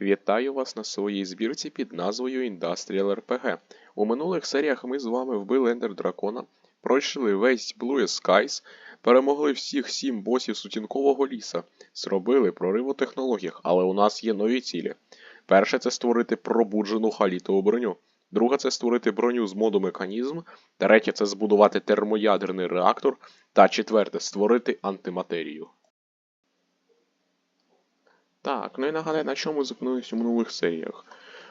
Вітаю вас на своїй збірці під назвою Industrial RPG. У минулих серіях ми з вами вбили Ендер Дракона, пройшли весь Blue Skies, перемогли всіх сім босів сутінкового ліса, зробили прорив у технологіях, але у нас є нові цілі. Перше це створити пробуджену халітову броню. Друге це створити броню з моду механізм. Третє це збудувати термоядерний реактор. Та четверте створити антиматерію. Так, ну і нагадаю, на чому ми зупинилися у минулих серіях.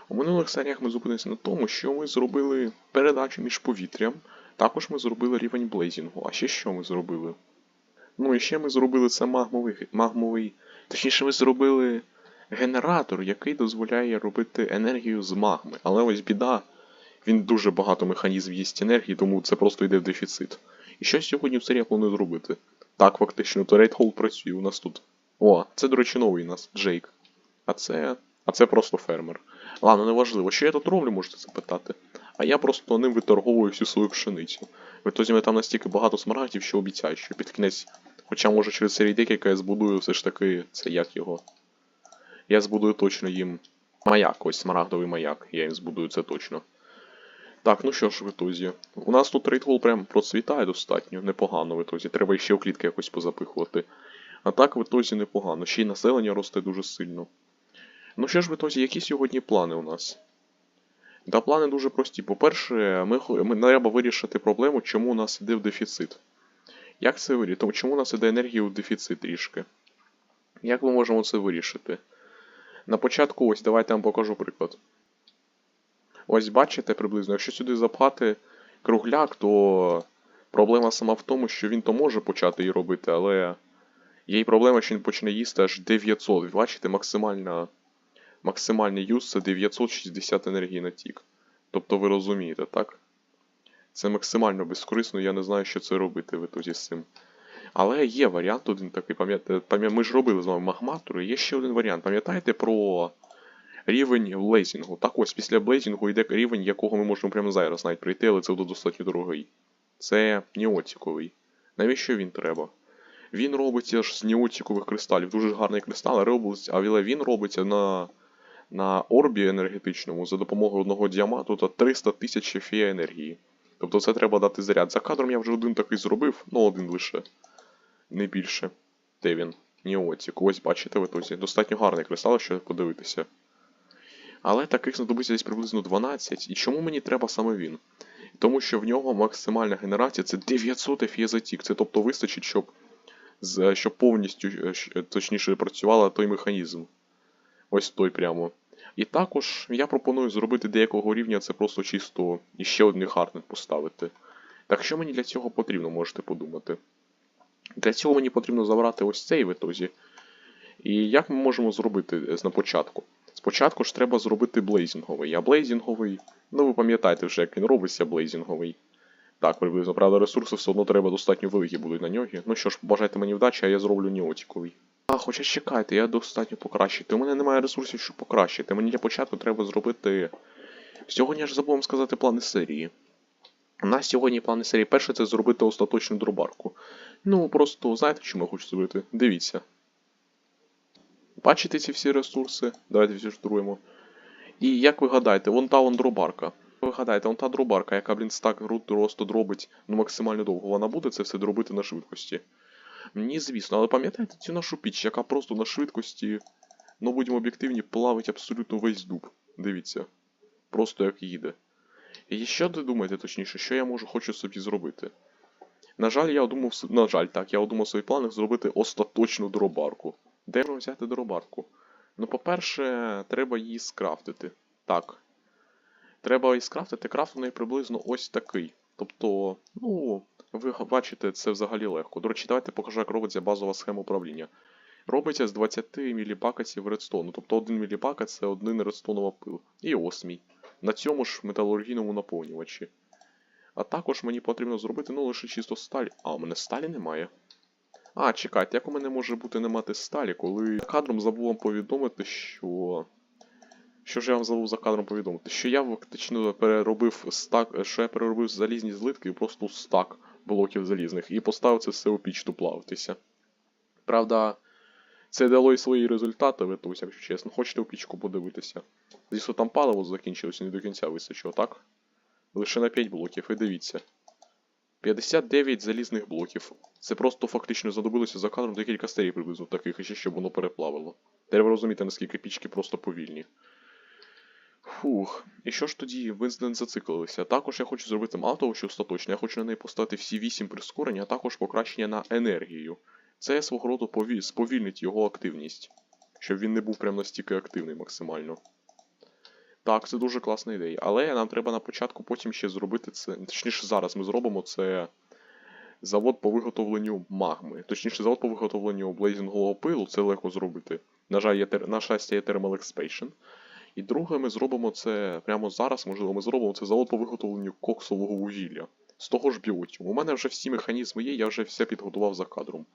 У минулих серіях ми зупинилися на тому, що ми зробили передачу між повітрям, також ми зробили рівень блейзінгу. А ще що ми зробили? Ну і ще ми зробили це магмовий, магмовий. Точніше, ми зробили генератор, який дозволяє робити енергію з магми. Але ось біда, він дуже багато механізмів їсть енергії, тому це просто йде в дефіцит. І що сьогодні в серії планую зробити? Так, фактично, то Рейдхолд працює у нас тут. О, це, до речі, новий у нас Джейк. А це. А це просто фермер. Ладно, неважливо. Що я тут роблю, можете запитати. А я просто ним виторговую всю свою пшеницю. В ітозі мене там настільки багато смарагдів, що обіцяють, що під кінець. Хоча, може, через серії декілька я збудую все ж таки. Це як його. Я збудую точно їм маяк, ось смарагдовий маяк. Я їм збудую це точно. Так, ну що ж, в ітозі. У нас тут рейтвол прям процвітає достатньо, непогано в ітозі. Треба ще у клітки якось позапихувати. А так в ітозі непогано. Ще й населення росте дуже сильно. Ну що ж в ітозі, які сьогодні плани у нас? Та плани дуже прості. По-перше, ми, ми треба вирішити проблему, чому у нас іде в дефіцит. Як це вирішити? Тому чому у нас іде енергія в дефіцит трішки? Як ми можемо це вирішити? На початку, ось давайте вам покажу приклад. Ось бачите приблизно, якщо сюди запхати кругляк, то проблема сама в тому, що він то може почати її робити, але є й проблема, що він почне їсти аж 900. Бачите, максимальна, максимальний юз це 960 енергії на тік. Тобто ви розумієте, так? Це максимально безкорисно, я не знаю, що це робити в ітозі з цим. Але є варіант один такий, пам'ятаєте, пам'я- ми ж робили з вами магматору, є ще один варіант. Пам'ятаєте про рівень блейзінгу? Так ось після блейзінгу йде рівень, якого ми можемо прямо зараз навіть прийти, але це буде достатньо дорогий. Це неотіковий. Навіщо він треба? Він робиться аж з неотікових кристалів. Дуже гарний кристал, робиться, але він робиться на, на орбі енергетичному за допомогою одного діаманту та 300 тисяч фія енергії. Тобто це треба дати заряд. За кадром я вже один такий зробив, ну один лише. Не більше. Де він? Неотік. Ось бачите в ітозі. Достатньо гарний кристал, щоб подивитися. Але таких знадобиться десь приблизно 12. І чому мені треба саме він? Тому що в нього максимальна генерація це 900 FE за тік. Це тобто вистачить, щоб, щоб повністю е, точніше працювала той механізм. Ось той прямо. І також я пропоную зробити деякого рівня це просто чисто і ще один харднет поставити. Так що мені для цього потрібно, можете подумати. Для цього мені потрібно забрати ось цей в ітозі. І як ми можемо зробити е, на початку? Спочатку ж треба зробити блейзінговий. А блейзінговий, ну ви пам'ятаєте вже, як він робиться, блейзінговий. Так, приблизно, правда, ресурси все одно треба достатньо великі будуть на нього. Ну що ж, бажайте мені вдачі, а я зроблю неотіковий. А, хоча чекайте, я достатньо покращити. У мене немає ресурсів, щоб покращити. Мені для початку треба зробити. Сьогодні я ж забув вам сказати плани серії. У нас сьогодні плани серії. Перше це зробити остаточну дробарку. Ну, просто знаєте, що я хочу зробити? Дивіться. Бачите ці всі ресурси? Давайте відфільтруємо. І як ви гадаєте, вон та вон дробарка. Ви гадаєте, вон та дробарка, яка, блін, стак просто дробить ну, максимально довго. Вона буде це все дробити на швидкості. Ні, звісно, але пам'ятаєте цю нашу піч, яка просто на швидкості, ну будемо об'єктивні, плавить абсолютно весь дуб. Дивіться. Просто як їде. І що ви думаєте, точніше, що я можу хочу собі зробити? На жаль, я одумав, на жаль, так, я одумав своїх планах зробити остаточну дробарку. Де взяти дробарку? Ну, по-перше, треба її скрафтити. Так. Треба її скрафтити. Крафт у неї приблизно ось такий. Тобто, ну, ви бачите, це взагалі легко. До речі, давайте покажу, як робиться базова схема управління. Робиться з 20 міліпакасів редстону. Тобто 1 міліпака це один редстонова пил. І осмій. На цьому ж металургійному наповнювачі. А також мені потрібно зробити, ну, лише чисто сталь. А, у мене сталі немає. А, чекайте, як у мене може бути не мати сталі, коли кадром забув вам повідомити, що. Що ж я вам забув за кадром повідомити? Що я фактично переробив стак, що я переробив залізні злитки просто стак блоків залізних і поставив це все у піч плавитися. Правда, Це дало і свої результати, Витусь, якщо чесно. Хочете у пічку подивитися. Звісно, там паливо закінчилось, не до кінця вистачило, так? Лише на 5 блоків, і дивіться. 59 залізних блоків. Це просто фактично знадобилося за кадром декілька серій приблизно таких, і ще щоб воно переплавило. Треба розуміти, наскільки пічки просто повільні. Фух, і що ж тоді ви не зациклилися? Також я хочу зробити мало що остаточно, я хочу на неї поставити всі 8 прискорень, а також покращення на енергію. Це свого роду пові... сповільнить його активність, щоб він не був прям настільки активний максимально. Так, це дуже класна ідея. Але нам треба на початку потім ще зробити це. Точніше, зараз ми зробимо це завод по виготовленню магми. Точніше, завод по виготовленню блейзингового пилу, це легко зробити. На жаль, є тер... на щастя, є Thermal Expansion. І друге, ми зробимо це прямо зараз, можливо, ми зробимо це завод по виготовленню коксового вугілля. З того ж біотіуму. У мене вже всі механізми є, я вже все підготував за кадром.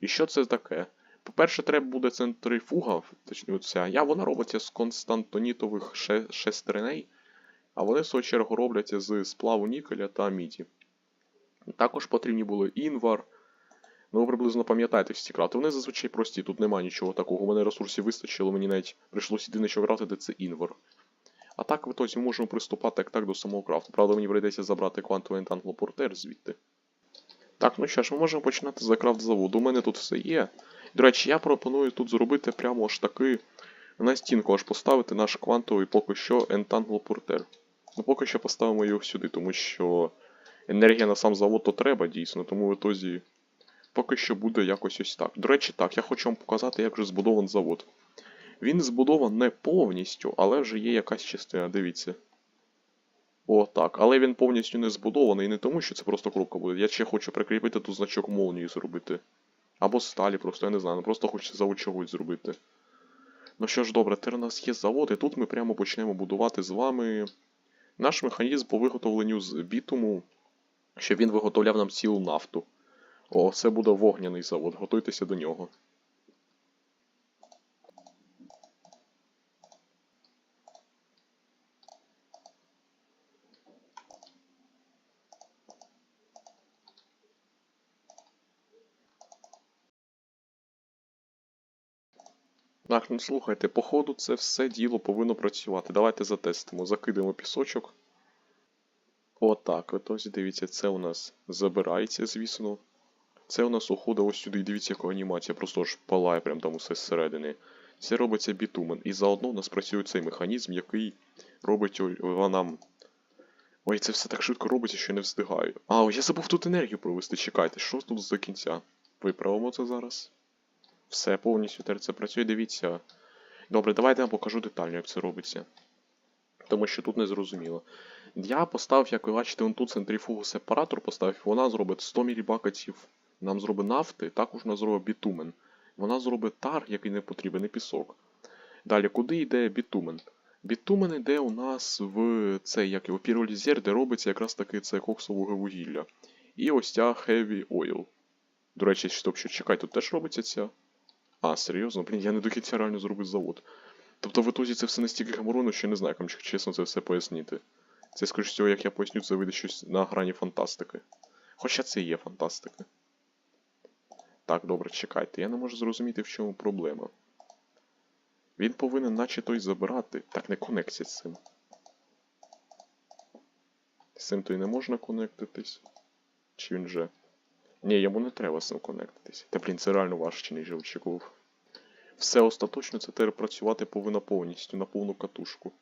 І що це таке? По-перше, треба буде центрифуга, точніше. Я, вона робиться з константонітових ше- шестереней, а вони, в свою чергу, робляться з сплаву нікеля та міді. Також потрібні були інвар. Ну, ви приблизно пам'ятаєте всі крати. Вони зазвичай прості, тут немає нічого такого. У мене ресурсів вистачило, мені навіть прийшлося єдине, що втратити, це інвар. А так, в ітозі можемо приступати як так до самого крафту. Правда, мені прийдеться забрати квантовий ентанглопортер звідти. Так, ну що ж, ми можемо починати за крафт заводу. У мене тут все є. До речі, я пропоную тут зробити прямо аж таки на стінку аж поставити наш квантовий поки що Entangle Ну поки що поставимо його сюди, тому що енергія на сам завод то треба дійсно, тому в ітозі поки що буде якось ось так. До речі, так, я хочу вам показати, як же збудований завод. Він збудований не повністю, але вже є якась частина, дивіться. О, так, але він повністю не збудований не тому, що це просто крупка буде. Я ще хочу прикріпити тут значок молнії зробити. Або сталі, просто я не знаю, ну просто хочеться завод чогось зробити. Ну що ж, добре, тепер у нас є завод, і тут ми прямо почнемо будувати з вами наш механізм по виготовленню з бітуму, щоб він виготовляв нам цілу нафту. О, це буде вогняний завод, готуйтеся до нього. Так, ну слухайте, походу це все діло повинно працювати. Давайте затестимо. Закидаємо пісочок. Отак, от ось дивіться, це у нас забирається, звісно. Це у нас уходить ось сюди, і дивіться, яка анімація, просто ж палає прям там усе зсередини. Це робиться бітумен. І заодно у нас працює цей механізм, який робить нам. Ой, це все так швидко робиться, що не встигаю. А, я забув тут енергію провести. Чекайте, що тут за кінця? Виправимо це зараз. Все повністю тепер це працює, дивіться. Добре, давайте я покажу детально, як це робиться. Тому що тут не зрозуміло. Я поставив, як ви бачите, вон тут центрифугу сепаратор поставив, вона зробить 100 мілібакетів. Нам зробить нафти, також вона зробить бітумен. Вона зробить тар, який не потрібен, і пісок. Далі, куди йде бітумен? Бітумен йде у нас в цей як його піролізер, де робиться якраз таки це коксове вугілля. І ось ця Heavy Oil. До речі, стоп, що чекай, тут теж робиться ця. А, серйозно? Блін, я не до кінця реально зробив завод. Тобто в ітозі це все настільки гаморонно, що я не знаю, як чесно це все пояснити. Це, скоріш всього, як я поясню, це вийде щось на грані фантастики. Хоча це і є фантастика. Так, добре, чекайте, я не можу зрозуміти, в чому проблема. Він повинен наче той забирати. Так, не конектиться з цим. З цим то й не можна конектитись. Чи він же. Ні, йому не треба з цим конектитись. Та блін, це реально важче, ніж я очікував. Все остаточно це тепер працювати повинно повністю на повну катушку.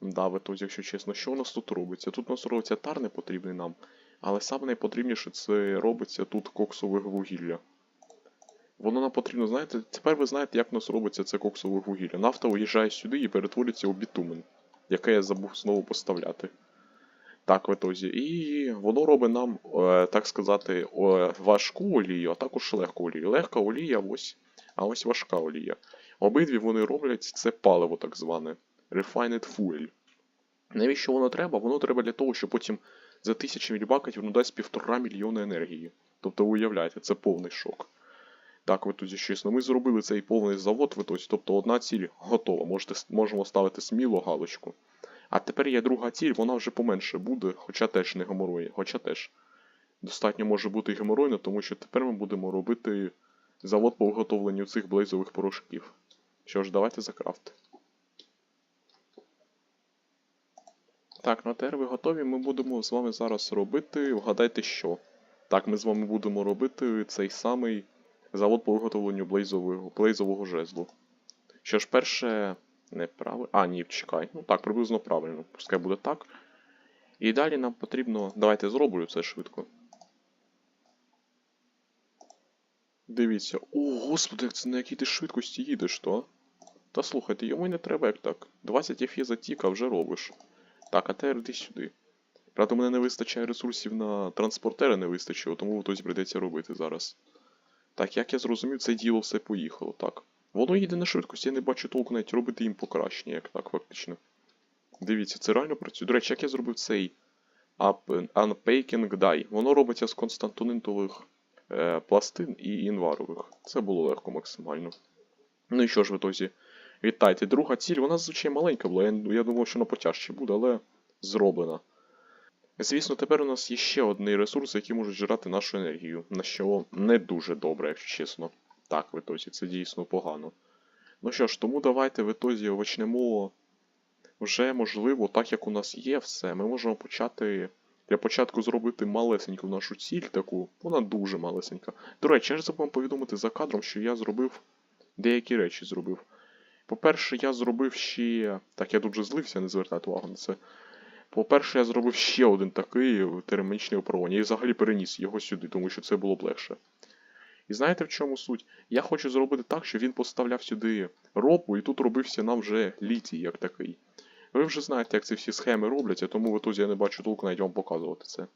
Да, в ітозі, якщо чесно, що у нас тут робиться? Тут у нас робиться тар не потрібний нам, але саме найпотрібніше це робиться тут коксове вугілля. Воно нам потрібно, знаєте, тепер ви знаєте, як у нас робиться це коксове вугілля. Нафта виїжджає сюди і перетворюється у бітумен, яке я забув знову поставляти. Так, в ітозі. І воно робить нам, е, так сказати, важку олію, а також легку олію. Легка олія ось, а ось важка олія. Обидві вони роблять це паливо так зване. Refined Fuel. Навіщо воно треба? Воно треба для того, щоб потім за 1000 мілібакетів воно дасть півтора мільйона енергії. Тобто, ви уявляєте, це повний шок. Так, ви тут чесно, ми зробили цей повний завод в ітозі, тобто одна ціль готова. Можете, можемо ставити сміло галочку. А тепер є друга ціль, вона вже поменше буде, хоча теж не геморої, хоча теж. Достатньо може бути геморойно, тому що тепер ми будемо робити завод по виготовленню цих блейзових порошків. Що ж, давайте закрафти. Так, на тепер ви готові. Ми будемо з вами зараз робити. Вгадайте що. Так, ми з вами будемо робити цей самий завод по виготовленню блейзового, блейзового жезлу. Що ж, перше. Неправильно. А, ні, чекай. Ну так, приблизно правильно. Пускай буде так. І далі нам потрібно. Давайте зроблю це швидко. Дивіться. О, господи, це на якій ти швидкості їдеш, то? Та слухайте, йому й не треба як так. 20 FE затік, а вже робиш. Так, а тепер йди сюди. Правда, у мене не вистачає ресурсів на транспортери не вистачило, тому хтось прийдеться робити зараз. Так, як я зрозумів, це діло все поїхало, так. Воно їде на швидкості, я не бачу толку навіть робити їм покращення, як так, фактично. Дивіться, це реально працює. До речі, як я зробив цей Unpaking Die? Воно робиться з константонитових е, пластин і інварових. Це було легко максимально. Ну і що ж в ітозі? Вітайте. Друга ціль, вона звичайно маленька була. Я, я думав, що вона потяжче буде, але зроблена. Звісно, тепер у нас є ще один ресурс, який може жрати нашу енергію, на що не дуже добре, якщо чесно. Так, в ітозі, це дійсно погано. Ну що ж, тому давайте в ітозі почнемо вже, можливо, так як у нас є все, ми можемо почати. Для початку зробити малесеньку нашу ціль таку, вона дуже малесенька. До речі, я ж забув повідомити за кадром, що я зробив деякі речі зробив. По-перше, я зробив ще. Так, я дуже злився, не звертайте увагу на це. По-перше, я зробив ще один такий термічний опроводник. Я взагалі переніс його сюди, тому що це було б легше. І знаєте в чому суть? Я хочу зробити так, щоб він поставляв сюди ропу, і тут робився нам вже літій як такий. Ви вже знаєте, як ці всі схеми робляться, тому в я не бачу толку навіть вам показувати це.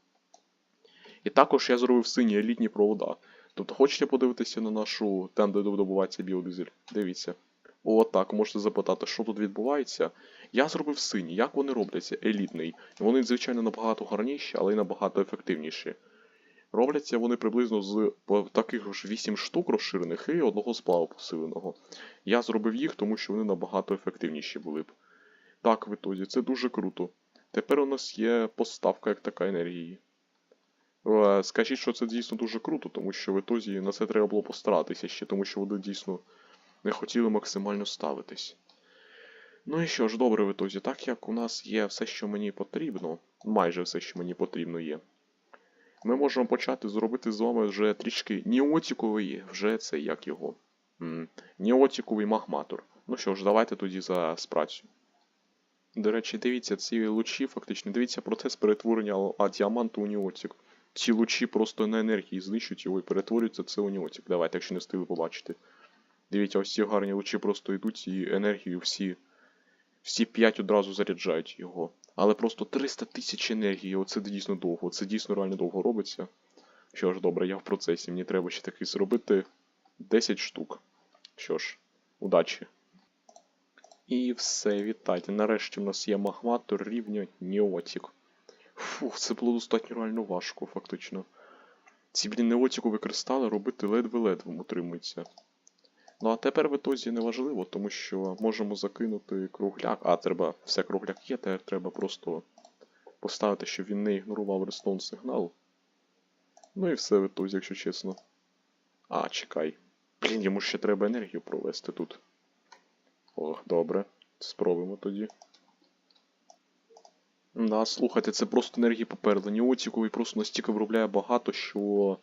І також я зробив сині елітні провода. Тобто, хочете подивитися на нашу там, де добувається біодизель? Дивіться. О, так, можете запитати, що тут відбувається. Я зробив сині, як вони робляться? Елітний. Вони, звичайно, набагато гарніші, але й набагато ефективніші. Робляться вони приблизно з таких ж 8 штук розширених і одного сплаву посиленого. Я зробив їх, тому що вони набагато ефективніші були б. Так, в ітозі, це дуже круто. Тепер у нас є поставка як така енергії. Е, Скажіть, що це дійсно дуже круто, тому що в ітозі на це треба було постаратися ще, тому що вони дійсно не хотіли максимально ставитись. Ну і що ж, добре в ітозі, так як у нас є все, що мені потрібно, майже все, що мені потрібно є. Ми можемо почати зробити з вами вже трішки ніотіковий, вже це як його. Ніотіковий магматор. Ну що ж, давайте тоді за спрацю. До речі, дивіться, ці лучі, фактично, дивіться процес перетворення а, діаманту у ніотік. Ці лучі просто на енергії знищують його і перетворюються це у ніотік. Давайте, якщо не встигли побачити. Дивіться, ось ці гарні лучі просто йдуть і енергію всі. Всі 5 одразу заряджають його. Але просто 300 тисяч енергії, оце дійсно довго, це дійсно реально довго робиться. Що ж, добре, я в процесі, мені треба ще такий зробити 10 штук. Що ж, удачі. І все, вітайте. Нарешті в нас є магматор рівня Неотік. Фух, це було достатньо реально важко, фактично. Ці, блін, неотікові кристали робити ледве-ледве утримуються. Ну а тепер в ітозі не важливо, тому що можемо закинути кругляк. А, треба, все кругляк є, тепер треба просто поставити, щоб він не ігнорував рестоун сигнал. Ну і все в ітозі, якщо чесно. А, чекай. Блін, йому ще треба енергію провести тут. Ох, добре. Спробуємо тоді. Да, слухайте, це просто енергії попереду. Ніотіковий просто настільки виробляє багато, що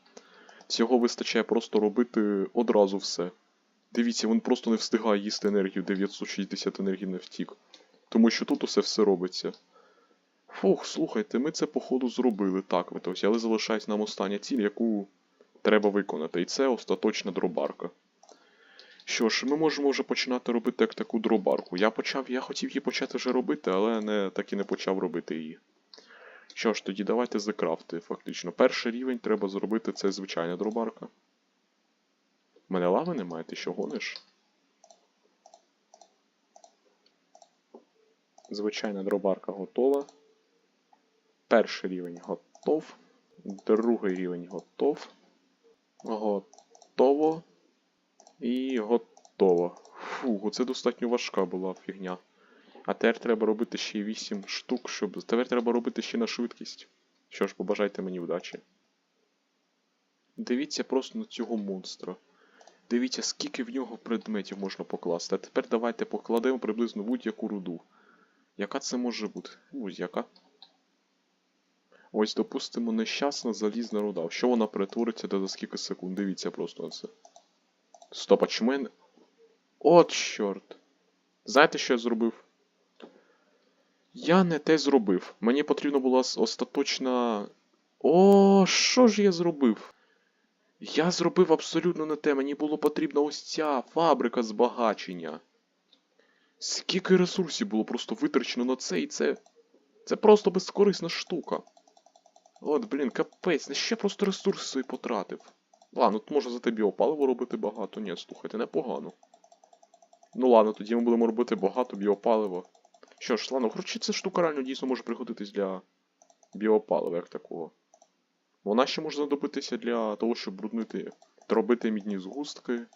цього вистачає просто робити одразу все. Дивіться, він просто не встигає їсти енергію 960 енергії не втік. Тому що тут усе все робиться. Фух, слухайте, ми це походу зробили так, витовсь, але залишається нам остання ціль, яку треба виконати, і це остаточна дробарка. Що ж, ми можемо вже починати робити як таку дробарку. Я почав, я хотів її почати вже робити, але не, так і не почав робити її. Що ж, тоді давайте закрафти, фактично. Перший рівень треба зробити це звичайна дробарка. У мене лави немає, ти що гониш? Звичайна дробарка готова. Перший рівень готов. Другий рівень готов. Готово. І готово. Фу, це достатньо важка була фігня. А тепер треба робити ще 8 штук, щоб. Тепер треба робити ще на швидкість. Що ж, побажайте мені удачі. Дивіться просто на цього монстра. Дивіться, скільки в нього предметів можна покласти. А тепер давайте покладемо приблизно будь-яку руду. Яка це може бути? Будь-яка. Ось, допустимо, нещасна залізна руда. Що вона перетвориться та за скільки секунд? Дивіться просто на це. Стоп, а чому я не... От чорт. Знаєте, що я зробив? Я не те зробив. Мені потрібна була остаточна. О, що ж я зробив? Я зробив абсолютно не те. Мені було потрібна ось ця фабрика збагачення. Скільки ресурсів було просто витрачено на це, і це. Це просто безкорисна штука. От, блін, капець, що я просто ресурси свої потратив. Ладно, тут можна за те біопаливо робити багато. Ні, слухайте, непогано. Ну ладно, тоді ми будемо робити багато біопалива. Що ж, ладно, коротше, ця штука реально дійсно може пригодитись для біопалива як такого. Вона ще може знадобитися для того, щоб бруднити, робити мідні згустки.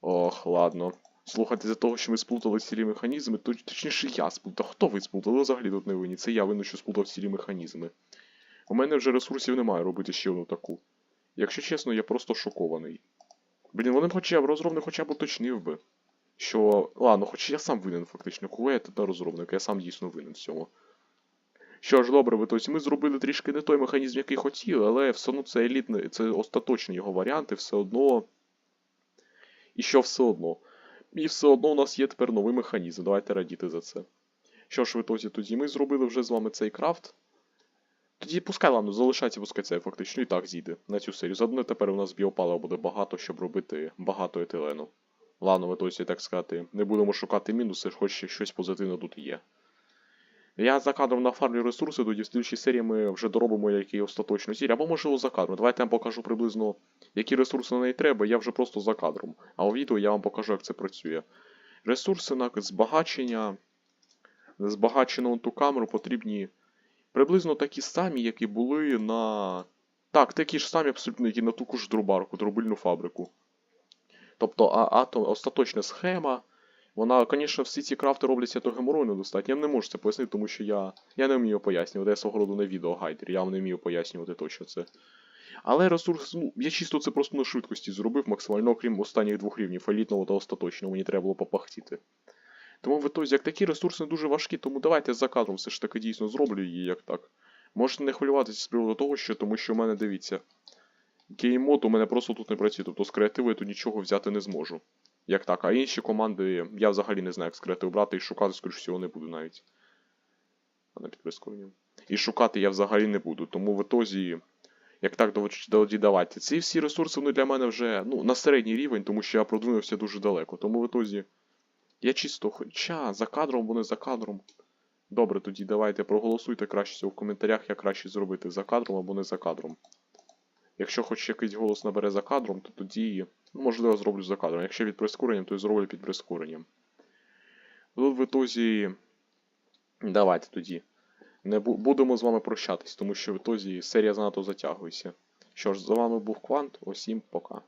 Ох, ладно. Слухайте, за того, що ми сплутали цілі механізми, то точніше я сплутав. Хто ви сплутали? Взагалі тут не винні. Це я винен, що сплутав цілі механізми. У мене вже ресурсів немає робити ще одну таку. Якщо чесно, я просто шокований. Блін, вони хоча б розробник хоча б уточнив би. Що. Ладно, хоч я сам винен фактично. Кого я та розробник, я сам дійсно винен в цьому. Що ж, добре, тобто ми зробили трішки не той механізм, який хотіли, але все одно це елітний, це остаточні його варіанти, все одно. І що все одно. І все одно у нас є тепер новий механізм. Давайте радіти за це. Що ж, в ітозі тоді ми зробили вже з вами цей крафт. Тоді пускай, ладно, залишайте, пускай це фактично і так зійде на цю серію. Заодно тепер у нас біопалива буде багато, щоб робити багато етилену. Ладно, в ітозі, так сказати, не будемо шукати мінуси, хоч щось позитивне тут є. Я за кадром нафармлю ресурси, тоді в слідчій серії ми вже доробимо який остаточну ціль, або можливо за кадром. Давайте я вам покажу приблизно, які ресурси на неї треба, я вже просто за кадром. А у відео я вам покажу, як це працює. Ресурси на збагачення. Збагачену ту камеру потрібні приблизно такі самі, які були на. Так, такі ж самі абсолютно, які на ту ж друбарку, дробильну фабрику. Тобто, а, атом, остаточна схема. Вона, звісно, всі ці крафти робляться то геморойно достатньо. Я не можу це пояснити, тому що я, я не вмію пояснювати. Я свого роду не відеогайдер, я вам не вмію пояснювати точно це. Але ресурс, ну, я чисто це просто на швидкості зробив максимально, окрім останніх двох рівнів, елітного та остаточного, мені треба було попахтіти. Тому в ітозі, як такі ресурси дуже важкі, тому давайте за кадром все ж таки дійсно зроблю її як так. Можете не хвилюватися з приводу того, що тому що в мене дивіться. Геймод у мене просто тут не працює, тобто з креативу я тут нічого взяти не зможу. Як так, а інші команди я взагалі не знаю, як з креативу брати і шукати, скоріш всього, не буду навіть. А не під прискоренням. І шукати я взагалі не буду. Тому в ітозі, як так доводі давати. Ці всі ресурси вони для мене вже ну, на середній рівень, тому що я продвинувся дуже далеко. Тому в ітозі. Я чисто, хоча за кадром, вони за кадром. Добре, тоді давайте проголосуйте краще всього в коментарях, як краще зробити за кадром або не за кадром. Якщо хоч якийсь голос набере за кадром, то тоді, можливо, зроблю за кадром. Якщо від прискоренням, то і зроблю під прискоренням. Тут в ітозі. Давайте тоді. Не бу- будемо з вами прощатись, тому що в ітозі серія занадто затягується. Що ж, з вами був Квант, усім пока.